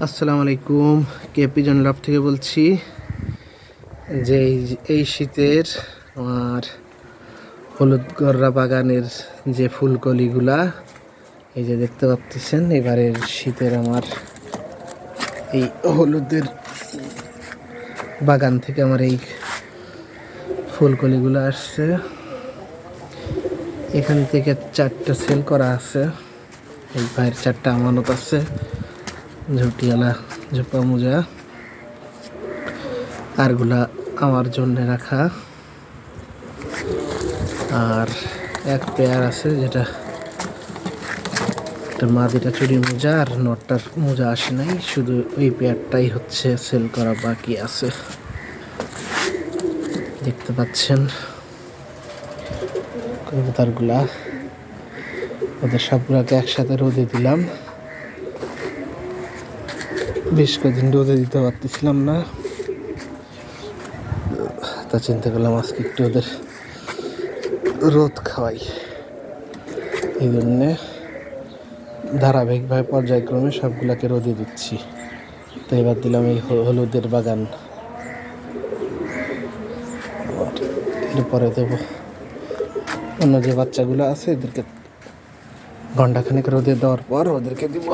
আসসালামু আলাইকুম। কেপি জনলাভ থেকে বলছি যে এই- শীতের আমার হলুদ গররা বাগানের যে ফুলকলিগুলা, এই যে দেখতে পাচ্ছেন এবারের শীতের আমার এই হলুদের বাগান থেকে আমার এই ফুলকলিগুলো আসছে। এখান থেকে চারটা সেল করা আছে। এই ভাইয়ের চারটা আমানত আছে। ঝুটিয়ালা ঝোপা মোজা, আরগুলা আমার জন্য রাখা। আর এক পেয়ার আছে যেটা মাদিটা চুরি মোজা আর নটটার মোজা আসে নাই, শুধু ওই পেয়ারটাই হচ্ছে সেল করা বাকি আছে। দেখতে পাচ্ছেন কবুতরগুলা। ওদের সবগুলাকে একসাথে রোদে দিলাম। বেশ কদিন রোদে দিতে পারতেছিলাম না। তা চিন্তা করলাম আজকে একটু ওদের রোদ খাওয়াই। এই জন্যে ধারাবাহিকভাবে পর্যায়ক্রমে সবগুলাকে রোদে দিচ্ছি। তো এবার দিলাম এই হলুদের বাগান। এরপরে দেবো অন্য যে বাচ্চাগুলো আছে, এদেরকে ঘন্টাখানেক রোদে দেওয়ার পর ওদেরকে দিব।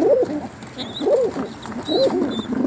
Thank you.